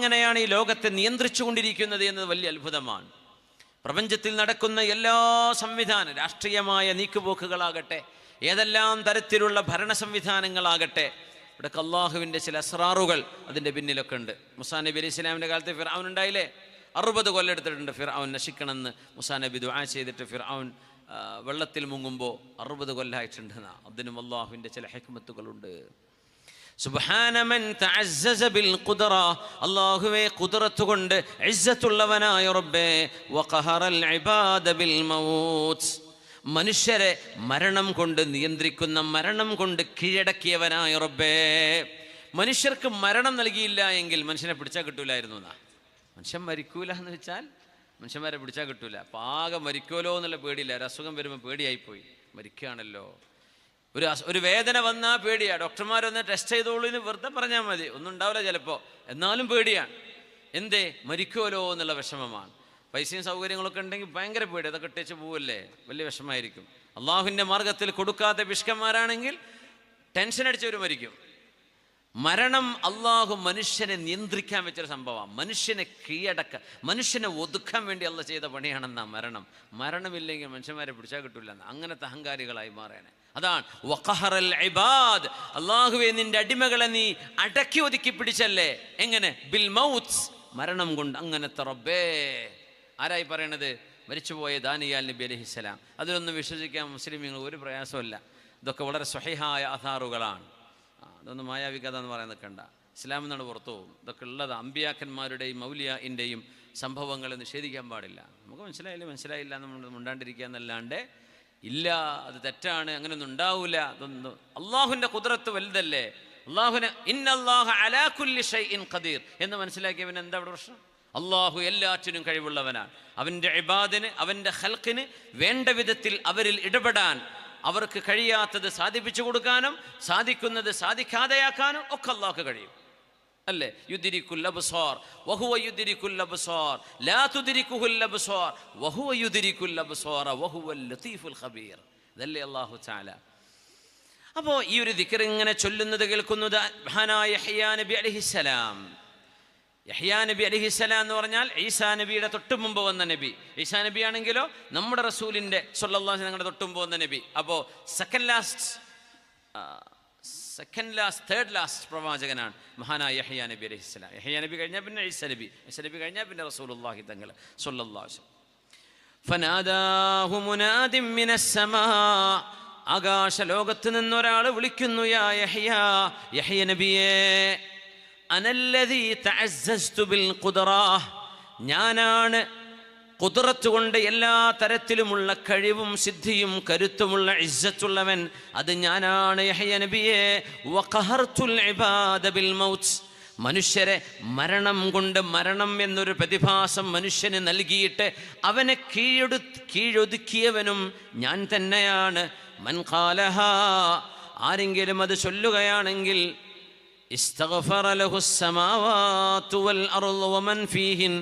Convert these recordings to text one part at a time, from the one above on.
എങ്ങനെയാണ് ഈ ലോകത്തെ നിയന്ത്രിച്ചു കൊണ്ടിരിക്കുന്നത് എന്നത് വലിയ അത്ഭുതമാണ്. പ്രപഞ്ചത്തിൽ നടക്കുന്ന എല്ലാ സംവിധാനം രാഷ്ട്രീയമായ നീക്കുപോക്കുകളാകട്ടെ ഏതെല്ലാം തരത്തിലുള്ള ഭരണ സംവിധാനങ്ങളാകട്ടെ ഇവിടെ കല്ലാഹുവിന്റെ ചില അസ്രാറുകൾ അതിന്റെ പിന്നിലൊക്കെ ഉണ്ട്. മുസാ നബി അലി ഇസ്ലാമിന്റെ കാലത്ത് ഫിർ ഉണ്ടായില്ലേ? അറുപത് കൊല്ലെടുത്തിട്ടുണ്ട് ഫിർ അവൻ നശിക്കണമെന്ന്. മുസാ നബി ദുആ ചെയ്തിട്ട് ഫിർ അവൻ വെള്ളത്തിൽ മുങ്ങുമ്പോൾ അറുപത് കൊല്ലായിട്ടുണ്ട് എന്നാ. അതിനും അള്ളാഹുവിന്റെ ചില ഹെക്മത്തുകളുണ്ട്. ബിൽ അല്ലാഹുവേ ഖുദ്റത്ത് കൊണ്ട് ഇസ്സത്തുള്ളവനായ റബ്ബേ ഇബാദ ബിൽ മൗത്ത്. മനുഷ്യരെ മരണം കൊണ്ട് നിയന്ത്രിക്കുന്ന മരണം കൊണ്ട് കീഴടക്കിയവനായ റബ്ബേ. മനുഷ്യർക്ക് മരണം നൽകിയില്ല എങ്കിൽ മനുഷ്യനെ പിടിച്ചാൽ കിട്ടൂലായിരുന്നു എന്നാ. മനുഷ്യൻ മരിക്കൂല എന്ന് വെച്ചാൽ മനുഷ്യന്മാരെ പിടിച്ചാൽ കിട്ടൂല. പാകം മരിക്കുമല്ലോ എന്നുള്ള പേടിയില്ല. ഒരു അസുഖം വരുമ്പോൾ പേടിയായിപ്പോയി. മരിക്കുകയാണല്ലോ ഒരു ഒരു വേദന വന്നാൽ പേടിയാ. ഡോക്ടർമാരൊന്ന് ടെസ്റ്റ് ചെയ്തോളൂ എന്ന് വെറുതെ പറഞ്ഞാൽ മതി. ഒന്നും ഉണ്ടാവില്ല ചിലപ്പോൾ എന്നാലും പേടിയാണ്. എന്തേ? മരിക്കുമല്ലോ എന്നുള്ള വിഷമമാണ്. പൈസയും സൗകര്യങ്ങളൊക്കെ ഉണ്ടെങ്കിൽ ഭയങ്കര പേടി. അതൊക്കെ ഇട്ടേച്ച് പോവല്ലേ? വലിയ വിഷമായിരിക്കും അള്ളാഹുവിന്റെ മാർഗത്തിൽ കൊടുക്കാത്ത പിഷ്കന്മാരാണെങ്കിൽ ടെൻഷൻ അടിച്ചവർ മരിക്കും. മരണം അള്ളാഹു മനുഷ്യനെ നിയന്ത്രിക്കാൻ വെച്ചൊരു സംഭവമാണ് മനുഷ്യനെ കീഴടക്ക മനുഷ്യനെ ഒതുക്കാൻ വേണ്ടി അള്ള ചെയ്ത പണിയാണെന്നാ മരണം. മരണമില്ലെങ്കിൽ മനുഷ്യന്മാരെ പിടിച്ചാൽ കിട്ടില്ല അങ്ങനത്തെ അഹങ്കാരികളായി മാറിയാണ് അതാണ്. വഖഹറൽ ഇബാദ്. അള്ളാഹുവെ നിന്റെ അടിമകളെ നീ അടക്കി ഒതുക്കി പിടിച്ചല്ലേ? എങ്ങനെ? Bill mouth. മരണം കൊണ്ട് അങ്ങനത്തെ റബ്ബേ. ആരായി പറയണത്? മരിച്ചുപോയ ദാനിയാൽ നബി അലഹിസ്സലാം അതിലൊന്നും വിശ്വസിക്കാൻ മുസ്ലിമീങ്ങൾ ഒരു പ്രയാസമല്ല ഇതൊക്കെ വളരെ സ്വഹിഹായ ആധാറുകളാണ്. അതൊന്നും മായാവി കഥ എന്ന് പറയാൻ നിൽക്കണ്ട ഇസ്ലാമിൽ നിന്നാണ് പുറത്തു പോകും ഇതൊക്കെ ഉള്ളത് അമ്പിയാക്കന്മാരുടെയും മൗലിയന്റെയും സംഭവങ്ങളെ നിഷേധിക്കാൻ പാടില്ല. നമുക്ക് മനസ്സിലായില്ല? മനസ്സിലായില്ല നമ്മൾ മുണ്ടാണ്ടിരിക്കുക എന്നല്ലാണ്ട് ഇല്ല അത് തെറ്റാണ് അങ്ങനെയൊന്നും ഉണ്ടാവില്ല അതൊന്നും അള്ളാഹുവിന്റെ കുതിരത്ത് വലുതല്ലേ? അള്ളാഹുവിന് ഷൈഇൻ ഖദീർ എന്ന് മനസ്സിലാക്കിയവൻ എന്താ അവിടെ പ്രശ്നം? അള്ളാഹു എല്ലാറ്റിനും കഴിവുള്ളവനാണ്. അവന്റെ ഇബാദിന് അവന്റെ ഹൽക്കിന് വേണ്ട വിധത്തിൽ അവരിൽ ഇടപെടാൻ അവർക്ക് കഴിയാത്തത് സാധിപ്പിച്ചു കൊടുക്കാനും സാധിക്കുന്നത് സാധിക്കാതെയാക്കാനും ഒക്കെ അള്ളാഹ്ക്ക് കഴിയും. അല്ലേ? യുദ്ധിരിക്കുല്ലബ്സോർ വഹുവ യുദ്ധിരിക്കുല്ലബ്സോർ അബ്സാർ ലാ തുദ്രിക്കുഹുൽ അബ്സാർ വഹുവ യുദ്ധിരിക്കുല്ലബ്സോർ വഹുവൽ ലത്തീഫുൽ ഖബീർ. ഇതല്ലേ അള്ളാഹു ചാല അപ്പോൾ ഈ ഒരു ദിക്കർ ഇങ്ങനെ ചൊല്ലുന്നത് കേൾക്കുന്നത് ഹനായ ഹയ്യാ നബി അലൈഹിസ്സലാം യഹ്യാ നബി അലഹിസ്സലാം എന്ന് പറഞ്ഞാൽ ഈസാ നബിയുടെ തൊട്ട് മുമ്പ് വന്ന നബി. ഈസാ നബി ആണെങ്കിലോ നമ്മുടെ റസൂലിന്റെ സൊല്ലാ ഞങ്ങളുടെ തൊട്ട് മുമ്പ് വന്ന നബി. അപ്പോൾ second last second last third last പ്രവാചകനാണ് മഹാനായ യഹ്യാ നബി അലഹിസ്സലാം യഹ്യാ നബി കഴിഞ്ഞാൽ പിന്നെ ഈസ നബി. ഈസ നബി കഴിഞ്ഞാൽ പിന്നെ റസൂലുള്ളാഹി തങ്ങൾ സൊല്ലാസ് ഫനാദാഹു മുനാദിം മിനസ്സമാ ആകാശ ലോകത്ത് നിന്നൊരാൾ വിളിക്കുന്നു യാ യഹ്യ യഹ്യ നബിയേ. അനല്ലദീ തഅസ്സസ്തു ബിൽ ഖുദ്റാ ഞാനാണ് കുതിറത്ത് കൊണ്ട് എല്ലാ തരത്തിലുമുള്ള കഴിവും സിദ്ധിയും കരുത്തുമുള്ള ഇസ്സത്തുള്ളവൻ. അത് ഞാനാണ് യഹ്യ നബിയെ. വഖഹർത്തുൽ ഇബാദ ബിൽ മൗത്ത് മനുഷ്യരെ മരണം കൊണ്ട് മരണം എന്നൊരു പ്രതിഭാസം മനുഷ്യന് നൽകിയിട്ട് അവനെ കീഴൊടു കീഴൊതുക്കിയവനും ഞാൻ തന്നെയാണ്. മൻ ഖാലഹ. ആരെങ്കിലും അത് ചൊല്ലുകയാണെങ്കിൽ استغفر له السماوات والأرض ومن فيهن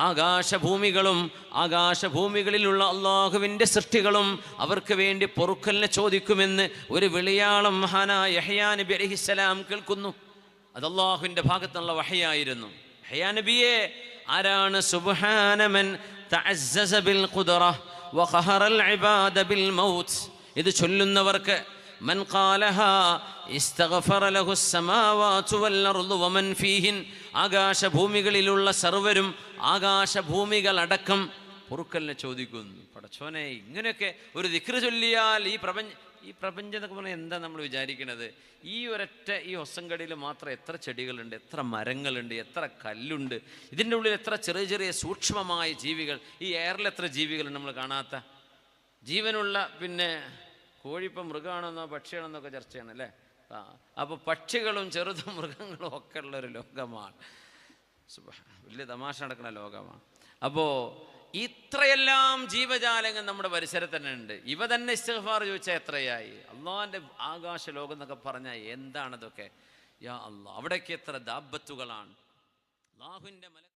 ആകാശഭൂമികളും ആകാശഭൂമികളിലുള്ള അള്ളാഹുവിൻ്റെ സൃഷ്ടികളും അവർക്ക് വേണ്ടി പൊറുക്കലിനെ ചോദിക്കുമെന്ന് ഒരു വിളിയാളം മഹാനായ യഹ്യാ നബി അലഹിസ്സലാം കേൾക്കുന്നു അത് അള്ളാഹുവിൻ്റെ ഭാഗത്തുള്ള വഹയായിരുന്നു യഹ്യാ നബിയെ ആരാണ് സുബ്ഹാനമൻ തഅസ്സസ ബിൽ ഖുദ്റ വഖഹറൽ ഇബാദ ബിൽ മൗത്ത് ഇത് ചൊല്ലുന്നവർക്ക് من قالها استغفر له السماوات والأرض ومن فيهن ആകാശഭൂമികളിലുള്ള സർവരും ആകാശഭൂമികളടക്കം പൊറുക്കലിനെ ചോദിക്കുന്നു പടച്ചോനെ ഇങ്ങനെയൊക്കെ ഒരു ദിക്റ് ചൊല്ലിയാൽ ഈ പ്രപഞ്ച ഈ പ്രപഞ്ചം എന്നൊക്കെ പറഞ്ഞാൽ എന്താ നമ്മൾ വിചാരിക്കുന്നത് ഈ ഒരൊറ്റ ഈ ഒസങ്കടിയിൽ മാത്രം എത്ര ചെടികളുണ്ട് എത്ര മരങ്ങളുണ്ട് എത്ര കല്ലുണ്ട് ഇതിൻ്റെ ഉള്ളിൽ എത്ര ചെറിയ ചെറിയ സൂക്ഷ്മമായ ജീവികൾ ഈ എയറിൽ എത്ര ജീവികളുണ്ട് നമ്മൾ കാണാത്ത ജീവനുള്ള പിന്നെ കോഴിപ്പം മൃഗമാണെന്നോ പക്ഷിയാണെന്നൊക്കെ ചർച്ചയാണ് അല്ലേ അപ്പോൾ പക്ഷികളും ചെറുതും മൃഗങ്ങളും ഒക്കെ ഉള്ളൊരു ലോകമാണ്. വലിയ തമാശ നടക്കുന്ന ലോകമാണ്. അപ്പോൾ ഇത്രയെല്ലാം ജീവജാലങ്ങൾ നമ്മുടെ പരിസരത്ത് തന്നെ ഉണ്ട്. ഇവ തന്നെ ഇസ്തഫാർ ചോദിച്ചാൽ എത്രയായി? അള്ളാഹിന്റെ ആകാശ ലോകം എന്നൊക്കെ പറഞ്ഞാൽ എന്താണതൊക്കെ? യാ അള്ളാഹ് അവിടേക്ക് എത്ര ദാബത്തുകളാണ്. അള്ളാഹുവിന്റെ മല